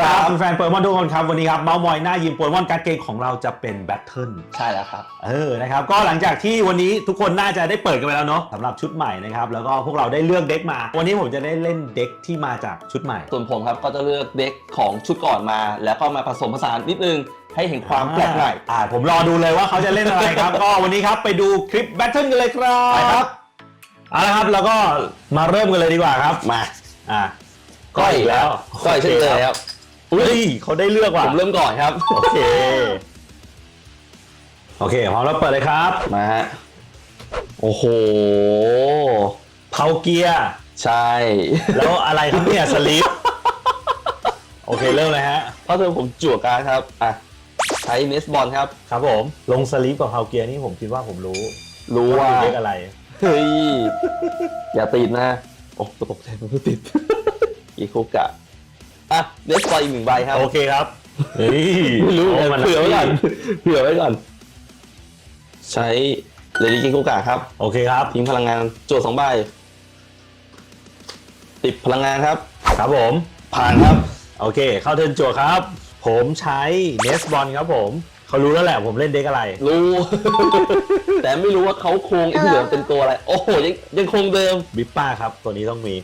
ครับแฟนๆโปเกมอนทุกคนครับ วันนี้ครับเมาส์มอยหน้ายิมโปเกมอนการ์ดเกมของเราจะเป็นแบทเทิลใช่แล้วครับ เออนะครับก็หลังจากที่วันนี้ทุกคนน่าจะได้เปิดกันไปแล้วเนาะสำหรับชุดใหม่นะครับแล้วก็พวกเราได้เลือกเด็กมา วันนี้ผมจะได้เล่นเด็กที่มาจากชุดใหม่ ส่วนผมครับก็จะเลือกเด็กของชุดก่อนมา แล้วก็มาผสมผสานนิดนึงให้เห็นความแปลกใหม่อ่าผมรอดูเลยว่าเขาจะเล่นอะไรครับ ก็วันนี้ครับไปดูคลิปแบทเทิลกันเลยครัไปครับบเอาละครับแล้วก็มาเริ่มกันเลยดีกว่าครับมาอ่าก้อยอีกแล้วก้อยเช่นเคยครับ อุ้ยเขาได้เลือกว่ะผมเริ่มก่อนครับ โอเค โอเคพร้อมแล้วเปิดเลยครับมาฮะ โอ้โห เผาเกียร์ใช่ แล้วอะไรครับเนี่ยสลิปโอเคเริ่มเลยฮะ เพราะเธอผมจั่วการดครับ อะ ใช้เนสบอลครับ ครับผม ลงสลิปกับเผาเกียร์นี่ผมคิดว่าผมรู้รู้ว่าเรียกอะไร เฮ้ย อย่าติดนะ โอ้ตกใจมันไม่ติด อีคุกะ อะเนสบอลอีกหนึ่งใบครับโอเคครับ เฮ้ยไม่รู้โมันเผื่อไว้ก่อนเผื่อไว้ก่อน ใช้เรดิกิคุกะครับ โอเคครับ ทิ้งพลังงานโจทย์สองใบติดพลังงานครับ ครับผม ผ่านครับ โอเค เข้าเทิร์นจั่วครับ ผมใช้เนสบอลครับผม เขารู้แล้วแหละผมเล่นเด็กอะไร รู้ แต่ไม่รู้ว่าเขาโครงไอ้ที่เหลือเป็นตัวอะไร โอ้โหยังยังคงเดิม บิปป้าครับ ตัวนี้ต้องมี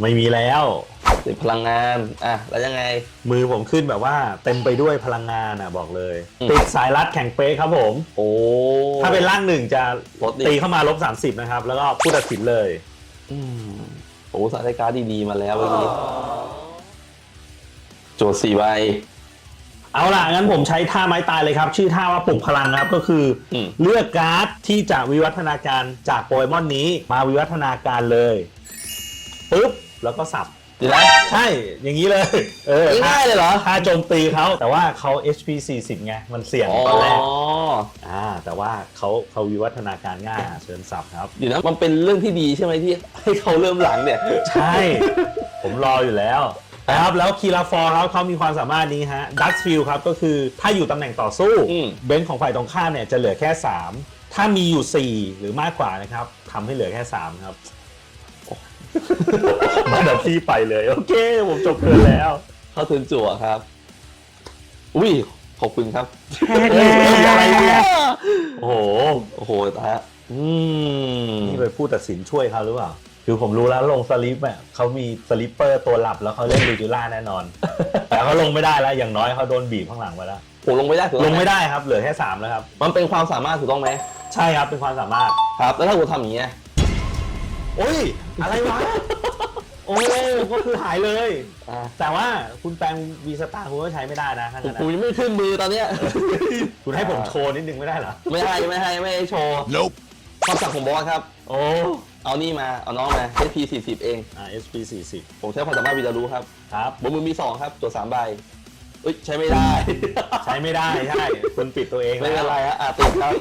ไม่มีแล้ว ติดพลังงาน อะ แล้วยังไง มือผมขึ้นแบบว่าเต็มไปด้วยพลังงานอะบอกเลย อืม ติดสายรัดแข่งเป๊กครับผม โอ้ ถ้าเป็นร่างหนึ่งจะลดดิตีเข้ามาลบ30 นะครับ แล้วก็ผู้ตัดสินเลย อืมโอ้สายการ์ดดีๆมาแล้วเมื่อกี้โจทย์สี่ใบ เอาล่ะ งั้นผมใช้ท่าไม้ตายเลยครับ ชื่อท่าว่าปลุกพลังนะครับก็คืออม เลือกการ์ดที่จะวิวัฒนาการจากโปเกมอนนี้มาวิวัฒนาการเลยปุ๊บแล้วก็สับ ดีนะใช่อย่างนี้เลย เออง่ายๆเลยเหรอท่าโจมตีเขาแต่ว่าเขา HP 40ไงมันเสี่ยงตอนแรกอ๋ออ่าแต่ว่าเขาเขาวิวัฒนาการง่ายอะเชิญสับครับเดี๋ยวนะมันเป็นเรื่องที่ดีใช่ไหมที่ให้เขาเริ่มหลังเนี่ย ใช่ ผมรออยู่แล้วนะครับแล้วคีราฟอร์ครับเขามีความสามารถนี้ฮะดัตฟิลครับก็คือถ้าอยู่ตำแหน่งต่อสู้อืมเบนซ์ของฝ่ายตรงข้ามเนี่ยจะเหลือแค่ 3 ถ้ามีอยู่ 4 หรือมากกว่านะครับทำให้เหลือแค่ 3 ครับ มาดับพี่ไปเลย โอเค ผมจบเกินแล้ว เข้าถึงจั่วครับ อุ้ยขอบคุณครับเฮ้ยอะไรเนี่ยโอ้โห โอ้โหตายละอืมนี่ไปพูดตัดสินช่วยเขาหรือเปล่า คือผมรู้แล้วลงสลิปเนี่ยเขามีสลิปเปอร์ตัวหลับแล้วเขาเล่นลูจูล่าแน่นอน แต่เขาลงไม่ได้แล้ว อย่างน้อยเขาโดนบีบข้างหลังไปแล้ว ผมลงไม่ได้ถูกลต้องไม่หได้ครับ เหลือแค่3แล้วครับ มันเป็นความสามารถถูกต้องไหมใช่ครับเป็นความสามารถ ครับ แล้วถ้าผมทำอย่างเงี้ย โอ้ย อะไรวะ โอ้ก็คือหายเลย อ่าแต่ว่าคุณแปลงวีสตาร์คุณก็ใช้ไม่ได้นะทั้างนั้นกูนะยังไม่ขึ้นมือตอนเนี้ย คุณให้ผมโชว์นิดนึงไม่ได้เหรอ ไม่ให้ไม่ให้ไม่ให้โชว์ Nope. ความสั่งของบอสครับ โอ้เอานี่มา เอาน้องมา HP 40 เอง อ่า SP 40ผมใช้ความสามารถวิจารู้ครับครับ บนมือมี 2 ครับ ตัว3ใบเอ้ย ใช้ไม่ได้ ใช้ไม่ได้ใช่ คุณปิดตัวเองไม่เป็นแล้วไรฮะอะติดครับ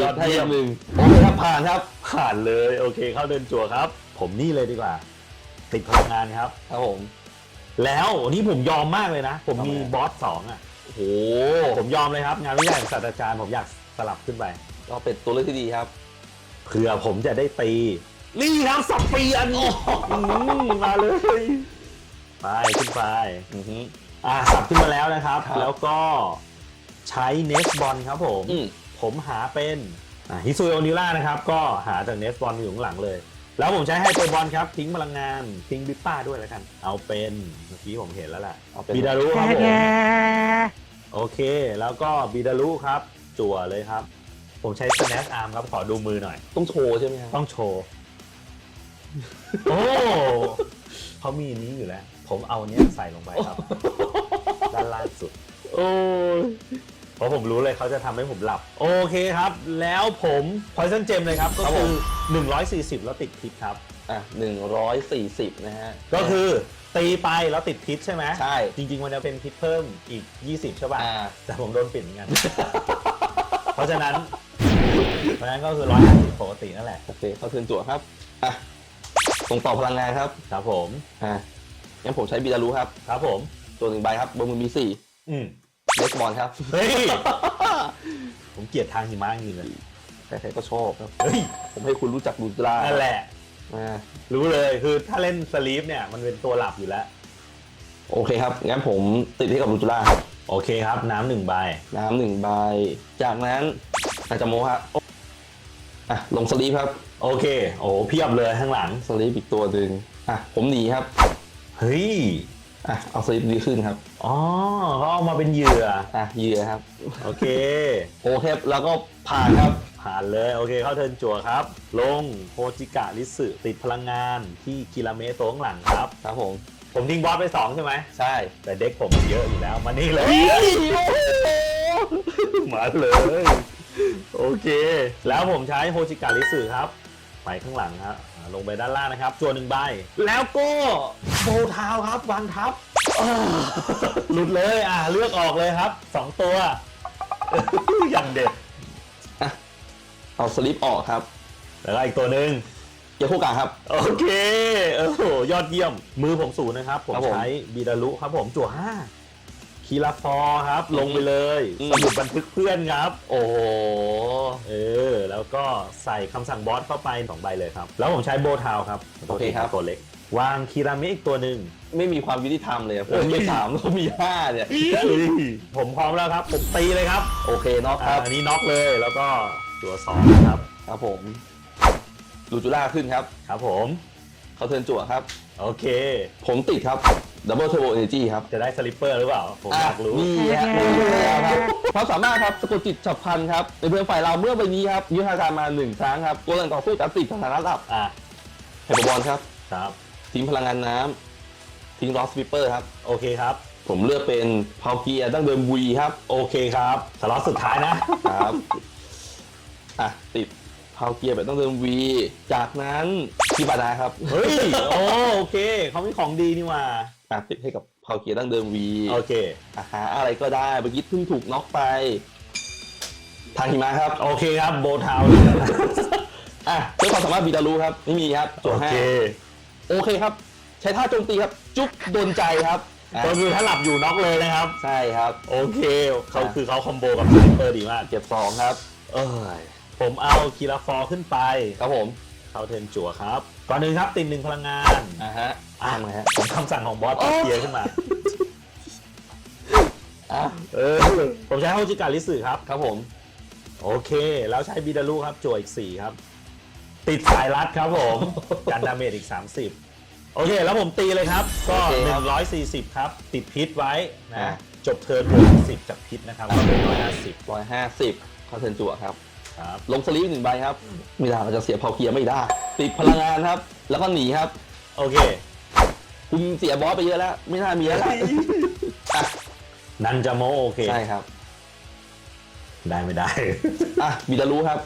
ยอดเยี่ยมหนึ่งโอเคครับผ่านครับผ่านเลยโอเคเข้าเดินจั่วครับ ผมนี่เลยดีกว่า ติดพลังงานครับครับผม แล้ววันนี้ผมยอมมากเลยนะ ผมมีทำไมบอสสองอะโอ้โหผมยอมเลยครับ งานวิจัยของศาสตราจารย์ผมอยากสลับขึ้นไป ก็เป็นตัวเลือกที่ดีครับเผื่อผมจะได้ตีนี่ครับสับเปลี่ยนอืมมาเลยไปขึ้นไปอือฮึอ่าสับขึ้นมาแล้วนะครับครับแล้วก็ใช้เนสบอลครับผมอืม ผมหาเป็นฮิซุโอนิล่านะครับ ก็หาจากเนสบอลอยู่ข้างหลังเลย แล้วผมใช้ไฮเปอร์บอลครับ ทิ้งพลังงาน ทิ้งบิปป้าด้วยแล้วกัน เอาเป็นเมื่อกี้ผมเห็นแล้วแหละเอาเป็นบิดารุครับผมโอเค แล้วก็บิดารุครับ จั่วเลยครับ ผมใช้สแนชอาร์มครับขอดูมือหน่อย ต้องโชว์ใช่ไหมครับต้องโชว์โอ้เขามีนี้อยู่แล้ว ผมเอาเนี้ยใส่ลงไปครับ ด้านล่างสุด โอ้ย เพราะผมรู้เลยเขาจะทำให้ผมหลับ โอเคครับ แล้วผม Poison Gem เลยครับ ก็คือ140 แล้วติดพิษครับ อะหนึ่งร้อยสี่สิบนะฮะ ก็คือตีไปแล้วติดพิษใช่ไหมใช่ จริง ๆ มันจะเป็นพิษเพิ่มอีก 20 ใช่ป่ะ อ่า แต่ผมโดนปิดเหมือนกัน เพราะฉะนั้น เพราะฉะนั้นก็คือ 150ปกตินั่นแหละ โอเคเข้าถึงจั่วครับ อะ ส่งต่อพลังงานครับ ครับผม อะงั้นผมใช้บิดารู้ครับ ครับผม ตัวหนึ่งใบครับบนมือมีสี่อืม เลสบอลครับเฮ้ย ผมเกลียดทางหิมะจริงๆเลยใครๆก็ชอบครับเฮ้ยผมให้คุณรู้จักดูดรานั่นแหละ อ่ารู้เลยคือถ้าเล่นสลีปเนี่ยมันเป็นตัวหลับอยู่แล้ว โอเคครับ งั้นผมติดให้กับลูจูล่าครับ โอเคครับ น้ำหนึ่งใบน้ำหนึ่งใบ จากนั้นอาจจะโมฮะอะลงสลีปครับ โอเค โอ้โหเพียบเลยข้างหลัง สลีปอีกตัวหนึ่งอะผมหนีครับ เฮ้ย อะเอาสลีปดีขึ้นครับอ๋อเขาเอามาเป็นเหยื่อ อะเหยื่อครับโอเค โอเคแล้วก็ผ่านครับ ผ่านเลย โอเค เข้าเทิร์นจั่วครับ ลงโฮจิกะริสึติดพลังงานที่กิราเมะตัวข้างหลังครับ ครับผม ผมทิ้งบอสไป 2 ใช่ไหม ใช่ แต่เด็กผมเยอะอยู่แล้ว มานี่เลย มาเลย โอเค แล้วผมใช้โฮจิกะริสึครับ ไปข้างหลังครับอ่าลงไปด้านล่างนะครับจวนหนึ่งใบ แล้วก็โบว์ทาวน์ครับวางทับอ่าหลุดเลยอ่าเลือกออกเลยครับสองตัว อย่างเด็ดเอาสลีปออกครับ แล้วก็อีกตัวหนึ่งเกียร์คู่กลางครับ โอเคโอ้โหยอดเยี่ยม มือผมศูนย์นะครับผมครับ ผมใช้บีดารุครับผมจั่วห้าคีราฟอร์ครับ ลงไปเลยอืมสมุดบันทึกเพื่อนครับ โอ้โห เออ แล้วก็ใส่คำสั่งบอสเข้าไปสองใบเลยครับ แล้วผมใช้โบว์ทาวน์ครับโอเคครับ ตัวเล็ก วางคีรามิอีกตัวหนึ่ง ไม่มีความยุติธรรมเลยอะผมมีสามแล้วมีห้าเนี่ย ผมพร้อมแล้วครับผมตีเลยครับโอเคเนาะคอ่ารับอันนี้น็อกเลยแล้วก็ตัวสองครับครับผมลูจูล่าขึ้นครับ ครับผมเขาเทิร์นจั่วครับ โอเค ผมติดครับ ดับเบิลเทอร์โบเอเนจีครับจะได้สลิปเปอร์หรือเปล่า ผมอยากรู้ นี่ฮะนี่ครับความสามารถครับสะกดจิตฉับพลันครับในเพื่อนฝ่ายเราเมื่อใบนี้ครับยุทธการมาหนึ่งครั้งครับตัวหลังต่อสู้จะติดสถานะลับอะไฮเปอร์บอลครับครับทิ้งพลังงานน้ำทิ้งลอสสปิเปอร์ครับ โอเคครับ ผมเลือกเป็นพาวเกียร์ดั้งเดิมวีครับ โอเคครับสล็อตสุดท้ายนะครับ อะติด พาวเกียร์แบบดั้งเดิมวีจากนั้นพิบานาครับเฮ้ยโอ้โอเคเขามีของดีนี่หว่าอะติดให้กับพาวเกียร์ดั้งเดิมวีโอเคอะหาอะไรก็ได้เมื่อกี้เพิ่งถูกน็อกไปทางหิมะครับ โอเคครับโบทาวอะด้วยความสามารถบีดารูครับไม่มีครับโจโอห้าเคโอเคครับ ใช้ท่าโจมตีครับ จุ๊บโดนใจครับอะก็คือถ้าหลับอยู่น็อกเลยนะครับ ใช่ครับ โอเคเขาอะคือเขาคอมโบกับสลิปเปอร์ดีมากเก็บสองครับ เอ้ย ผมเอาคีราฟอร์ขึ้นไป ครับผมเขาเทิร์นจั่วครับ ก่อนหนึ่งครับติดหนึ่งพลังงานอะฮะอะทำไงฮะผมคำสั่งของบอสโอ้ตัดเกียร์ขึ้นมาอะเออผมใช้โฮจิการิสึครับ ครับผม โอเค แล้วใช้บิดารุครับจั่วอีก 4 ครับ ติดสายรัดครับผม กันดาเมจอีก 30 โอเค แล้วผมตีเลยครับ ก็ โอเคครับ140 ครับ ติดพิษไว้อะ นะ จบเทิร์นบวก10จากพิษนะครับก็เป็น150 ร้อยห้าสิบเข้าเทิร์นจั่วครับ ครับลงสลีปหนึ่งใบครับไม่ได้เราจะเสียพาวเกียร์ไม่ได้ ติดพลังงานครับ แล้วก็หนีครับ โอเค คุณเสียบอสไปเยอะแล้ว ไม่น่ามีแล้วล่ะอะนันจาโมโอเค ใช่ครับได้ไม่ได้ อะบิดารู้ครับ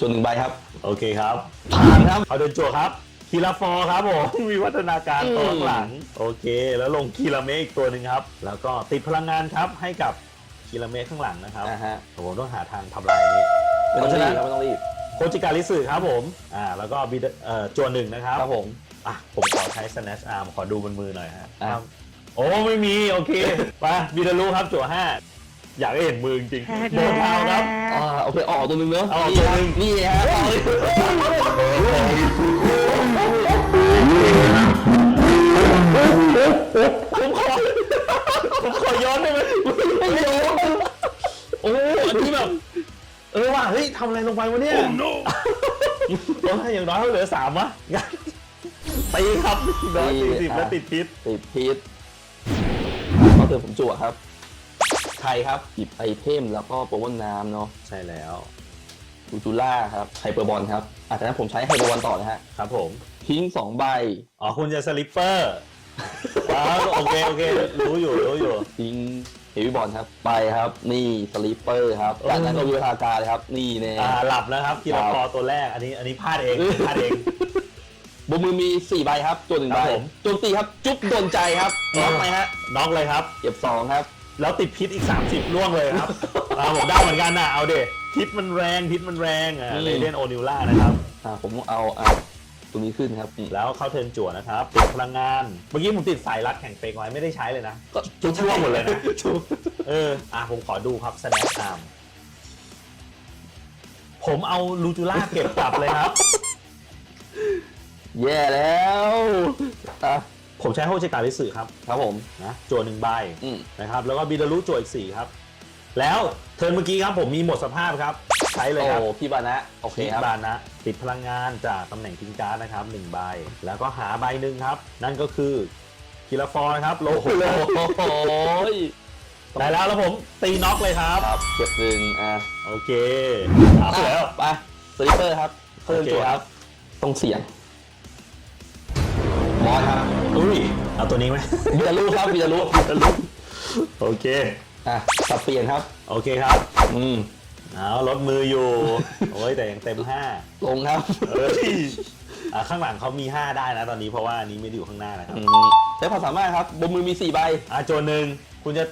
จนหนึ่งใบครับโอเคครับ ผ่านครับ เอาเดินจั่วครับคีราฟอร์ครับผมมีวัฒนาการอืมตัวข้างหลัง โอเค แล้วลงคีราเมะอีกตัวหนึ่งครับ แล้วก็ติดพลังงานครับให้กับคีราเมะข้างหลังนะครับอ่าฮะ ผมต้องหาทางทำลายนี้ ไม่ต้องรีบเพราะฉะนั้นครับไม่ต้องรีบ โคจิการิสึครับผม อ่า แล้วก็บิดเอ่อจวนหนึ่งนะครับครับผม อะ ผมขอใช้ snatch arm ขอดูบนมือหน่อยฮะอะครับโอ้ ไม่มี โอเคมาบิดารุครับจั่วห้าอยากให้เห็นมือจริงๆโบนเทาครับ อ่าโอเคออกตัวหนึงเนอะเอาออกตัวหนึ่งนี่ฮะผมขอ ผมขอย้อนได้ไหมไม่ ทำอะไรลงไปวะเนี่ยโอ้ no อย่างน้อยเขาเหลือสามวะงั้นตีครับร้อยสี่สิบแล้วติดพิษติดพิษเขาเตือนผมจั่วครับไทยครับหยิบไอเทมแล้วก็โปรโมทน้ำเนาะใช่แล้วดูจูล่าครับไฮเปอร์บอลครับอาจจะนั้นผมใช้ไฮเปอร์บอลต่อนะฮะครับผมทิ้งสองใบอ๋อคุณจะสลิปเปอร์ว้าวโอเคโอเครู้อยู่รู้อยู่ทิ้ง เฮฟวี่บอลครับ ไปครับ นี่สลีปเปอร์ครับเออจากนั้นก็วิวทาการเลยครับ นี่แน่อ่าหลับแล้วครับคีราฟอร์ตัวแรก อันนี้ อันนี้พลาดเองพลาดเองบนมือมี4ใบครับ ตัวหนึ่งคใบรับผมโจมตีครับ จุ๊บโดนใจครับเออน็อกไหมฮะน็อกเลยครับเก็บ2ครับ แล้วติดพิษอีก 30ล่วงเลยครับอ่าผมได้เหมือนกันนะเอาเดพิษมันแรงพิษมันแรงอะอืมเลเดนโอนิวล่านะครับอ่าผมเอาอ่า ตัวนี้ขึ้นครับอืมแล้วเข้าเทิร์นจั่วนะครับติดพลังงาน เมื่อกี้ผมติดสายรัดแข่งเปกไว้ไม่ได้ใช้เลยนะ ก็ทุกช่วงหมดเลยนะทุกเออ อะผมขอดูครับ snatch arm ผมเอาลูจูล่าเก็บกลับเลยครับ แย่แล้วอะผมใช้โฮจิกาลิสึครับ ครับผม นะจั่วหนึ่งใบอืมนะครับ แล้วก็บิดารุจั่วอีกสี่ครับ แล้ว เทิร์นเมื่อกี้ครับผมมีหมดสภาพครับ ใช้เลยครับโอ้พี่บานะ โอเคทิครับ บานนะ ติดพลังงานจากตำแหน่งทิ้งการ์ดนะครับหนึ่งใบ แล้วก็หาใบหนึ่งครับ นั่นก็คือกิลาฟอร์นะครับโลโอ้โหเลยได้ได้แล้วแล้วผมตีน็อกเลยครับครับเก็บหนึ่งอะโอเคเอาแล้วไปสลิปเปอร์ครับเพิ่มโอเคตัวคครัรับบต้องเสียงมอสครับอุ้ยเอาตัวนี้ไหมบิดารุครับบิดารุโอเค อะสับเปลี่ยนครับ โอเคครับ อืม เอาลดมืออยู่ โอ้ยแต่ยังเต็มห้าลงครับเอ้ยอะข้างหลังเขามี 5 ได้นะตอนนี้เพราะว่าอันนี้ไม่ได้อยู่ข้างหน้านะครับอืมใช้ความสามารถครับ บนมือมี4ใบอะโจนหนึ่งคุณจะ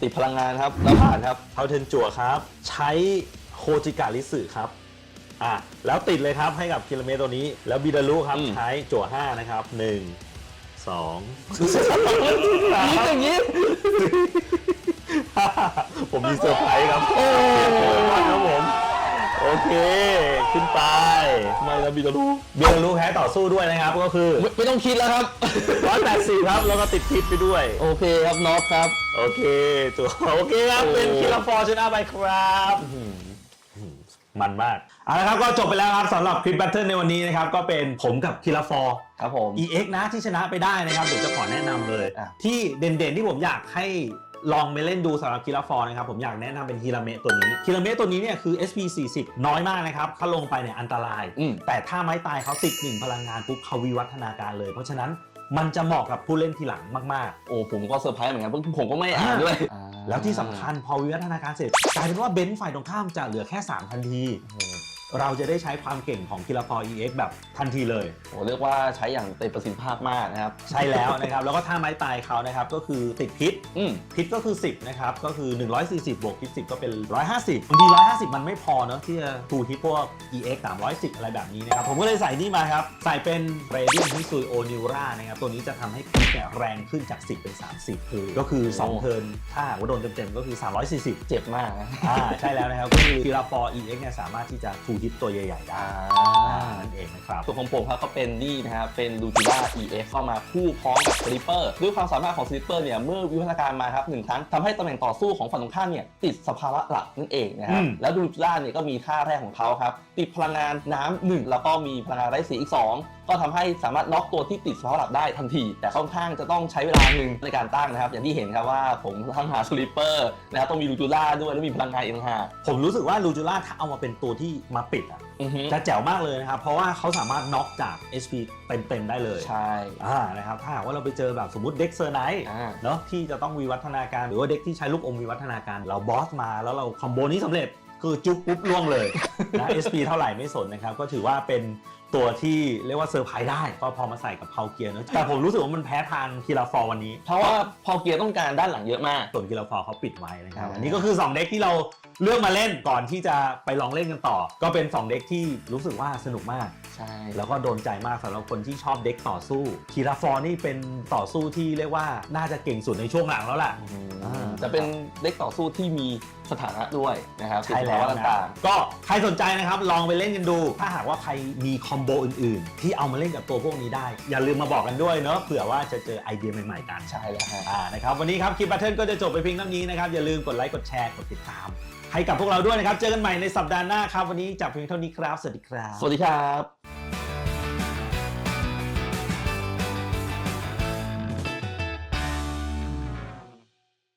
ติดพลังงานครับ แล้วผ่านครับเอาเทนจั่วครับ ใช้โคจิกาลิสึครับอะแล้วติดเลยครับให้กับคิลเมตรตัวนี้ แล้วบิดารุครับอืม ใช้จั่ว5นะครับ 1 2ยิ้มอย่างนี้ ผมมีเซอร์ไพรส์ครับโอ้ครับผม โอเค ขึ้นไป ไม่นะบิดารุเบียร์ลูแพ้ต่อสู้ด้วยนะครับ ก็คือไม่ไม่ต้องคิดแล้วครับ180ครับ แล้วก็ติดพิษไปด้วย โอเคครับน็อตครับ โอเคตัวโอเคครับโอ้เป็นคิลฟอร์ชนะไปครับ มันมากเอาละครับก็จบไปแล้วครับสำหรับคลิปแบทเทิลในวันนี้นะครับก็เป็นผมกับคิลฟอร์ ครับผม EX นะที่ชนะไปได้นะครับเดี๋ยวจะขอแนะนำเลย อะ ที่เด่นๆที่ผมอยากให้ลองไปเล่นดูสำหรับคิลฟอร์นะครับผมอยากแนะนำเป็นฮิราเมะตัวนี้ฮิราเมะตัวนี้เนี่ยคือ SP 40 น้อยมากนะครับถ้าลงไปเนี่ยอันตราย อืม แต่ถ้าไม้ตายเขาติดหนึ่งพลังงานปุ๊บเขาวิวัฒนาการเลย เพราะฉะนั้น มันจะเหมาะกับผู้เล่นทีหลังมากโอ้ผมก็เซอร์ไพรส์เหมือนกันเพราะผมก็ไม่อ่านด้วยๆ แล้วที่สำคัญพอวิวัฒนาการเสร็จกลายเป็นว่าเบนซ์ฝ่ายตรงข้ามจะเหลือแค่3ทันที เราจะได้ใช้ความเก่งของคิลฟอร์ EX แบบทันทีเลย โอ้เรียกว่าใช้อย่างเต็มประสิทธิภาพมากนะครับ ใช่แล้วนะครับ แล้วก็ท่าไม้ตายเขานะครับ ก็คือติดพิษ อืม พิษก็คือ 10 นะครับ ก็คือ 140 บวกพิษ 10 ก็เป็น 150บางที150 มันไม่พอเนอะที่จะทูฮิตพวก EX 310 อะไรแบบนี้นะครับ ผมก็เลยใส่นี่มาครับ ใส่เป็น Radiant h i s u i o n i u r a นะครับ ตัวนี้จะทำให้พิษเนี่ยแรงขึ้นจาก 10 เป็น 30คือก็คือ 2 เทิร์นถ้าหากว่าโดนเต็มๆก็คือ 340 เจ็บมากนะ อ่าใช่แล้วนะครับก็คือทีราฟอร์ EX เนี่ยสามารถที่จะทูฮิตตัวใหญ่ๆได้อ่าอ่านั่นเองนะครับส่วนของผมครับก็เป็นนี่นะครับเป็นลูจิล่า EX เข้ามาคู่พร้อมกับสลิปเปอร์ด้วยความสามารถของสลิปเปอร์เนี่ยเมื่อวิวัฒนาการมาครับหนึ่งครั้งทำให้ตำแหน่งต่อสู้ของฝั่งตรงข้ามเนี่ยติดสภาวะหลักนั่นเองนะครับอืมแล้วลูจิล่าเนี่ยก็มีท่าแรกของเขาครับติดพลังงานน้ำหนึ่งแล้วก็มีพลังงานไร้สีอีก2ก็ทำให้สามารถน็อกตัวที่ติดสภาวะหลักได้ทันที แต่ค่อนข้างจะต้องใช้เวลาหนึ่งในการตั้งนะครับ อย่างที่เห็นครับว่าผมทั้งหาสลิปเปอร์นะครับต้องมีลูจิล่าด้วยแล้วมีพลังงานอีกต่างหากผมรู้สึกว่าลูจูล่าถ้าเอามาเป็นตัวที่มาปิดอะอือฮึจะแจ๋วมากเลยนะครับ เพราะว่าเขาสามารถน็อกจาก HP เต็มๆได้เลยใช่อ่านะครับถ้าหากว่าเราไปเจอแบบสมมติเด็กเซอร์ไนท์อ่าเนาะที่จะต้องวิวัฒนาการหรือว่าเด็กที่ใช้ลูกอมวิวัฒนาการ เราบอสมาแล้วเราคอมโบนี้สำเร็จคือจุ๊บปุ๊บล่วงเลยนะ SP เท่าไหร่ไม่สนนะครับ ก็ถือว่าเป็น ตัวที่เรียกว่าเซอร์ไพรส์ได้ก็พอมาใส่กับเพาเกียร์เนอะแต่ผมรู้สึกว่ามันแพ้ทางคีราฟอร์วันนี้ เพราะว่าพอเกียร์ต้องการด้านหลังเยอะมาก ส่วนกีฬาฟอร์เขาปิดไว้นะครับอ่าอันนี้ก็คือ 2 เด็กที่เราเลือกมาเล่นก่อนที่จะไปลองเล่นกันต่อ ก็เป็น 2 เด็กที่รู้สึกว่าสนุกมาก ใช่ แล้วก็โดนใจมากสำหรับคนที่ชอบเด็กต่อสู้คีราฟอร์นี่เป็นต่อสู้ที่เรียกว่าน่าจะเก่งสุดในช่วงหลังแล้วแหละอ่า จะเป็นเด็กต่อสู้ที่มีสถานะด้วยนะครับใช่แล้วติดนะต่าง ก็ใครสนใจนะครับ ลองไปเล่นกันดู ถ้าหากว่าใครมีคอมโบอื่นๆ ที่เอามาเล่นกับตัวพวกนี้ได้ อย่าลืมมาบอกกันด้วยเนอะเผื่อว่าจะเจอไอเดียใหม่ๆกันๆใช่แล้วฮะอ่านะครับวันนี้ครับคลิปบัตเทิลก็จะจบไปเพียงเท่านี้นะครับอย่าลืมกดไลค์กดแชร์กดติดตาม ให้กับพวกเราด้วยนะครับเจอกันใหม่ในสัปดาห์หน้าครับวันนี้จับเพียงเท่านี้ครับสวัสดีครับ สวัสดีครับ